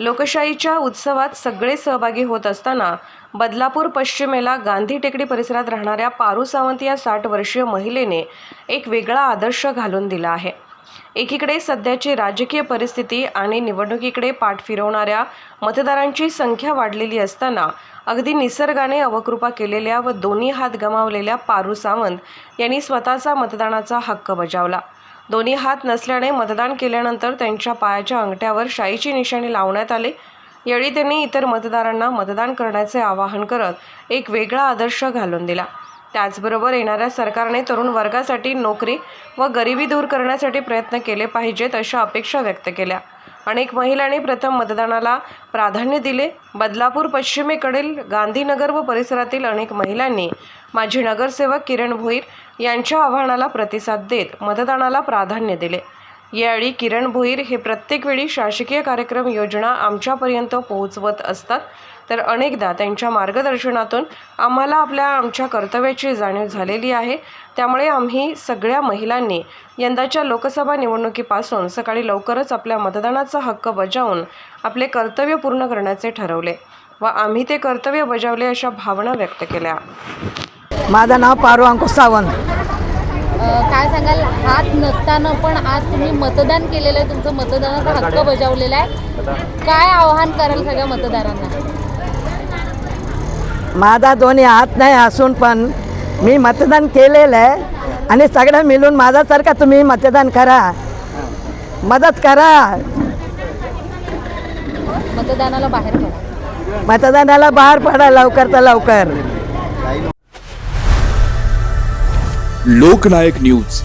लोकशाहीच्या उत्सवात सगळे सहभागी होत असताना बदलापूर पश्चिमेला गांधी टेकडी परिसरात राहणाऱ्या पारू सावंत या साठ वर्षीय महिलेने एक वेगळा आदर्श घालून दिला आहे. एकीकडे सध्याची राजकीय परिस्थिती आणि निवडणुकीकडे पाठ फिरवणाऱ्या मतदारांची संख्या वाढलेली असताना अगदी निसर्गाने अवकृपा केलेल्या व दोन्ही हात गमावलेल्या पारू सावंत यांनी स्वतःचा मतदानाचा हक्क बजावला. दोन्ही हात नसल्याने मतदान केल्यानंतर त्यांच्या पायाच्या अंगठ्यावर शाईची निशाणी लावण्यात आली. यावेळी त्यांनी इतर मतदारांना मतदान करण्याचे आवाहन करत एक वेगळा आदर्श घालून दिला. त्याचबरोबर येणाऱ्या सरकारने तरुण वर्गासाठी नोकरी व गरिबी दूर करण्यासाठी प्रयत्न केले पाहिजेत अशा अपेक्षा व्यक्त केल्या. अनेक महिलांनी प्रथम मतदानाला प्राधान्य दिले. बदलापूर पश्चिमेकडील गांधीनगर व परिसरातील अनेक महिलांनी माजी नगरसेवक किरण भोईर यांच्या आव्हानाला प्रतिसाद देत मतदानाला प्राधान्य दिले. यावेळी किरण भोईर हे प्रत्येक वेळी शासकीय कार्यक्रम योजना आमच्यापर्यंत पोहोचवत असतात. तर अनेकदा त्यांच्या मार्गदर्शनातून आम्हाला आपल्या आमच्या कर्तव्याची जाणीव झालेली आहे. त्यामुळे आम्ही सगळ्या महिलांनी यंदाच्या लोकसभा निवडणुकीपासून सकाळी लवकरच आपल्या मतदानाचा हक्क बजावून आपले कर्तव्य पूर्ण करण्याचे ठरवले व आम्ही ते कर्तव्य बजावले अशा भावना व्यक्त केल्या. माझं नाव पारू अंकुश सावंत. काय सांगाल? हात नसताना पण आज तुम्ही मतदान केलेलं आहे. तुमचं मतदानाचा हक्क बजावलेला आहे. काय आव्हान कराल सगळ्या मतदारांना? माझा दोन्ही हात नाही असून पण मी मतदान केलेलं आहे. आणि सगळं मिळून माझ्यासारखं तुम्ही मतदान करा. मदत करा. मतदानाला बाहेर पडा. मतदानाला बाहेर पडा लवकर तर लवकर. लोकनायक न्यूज.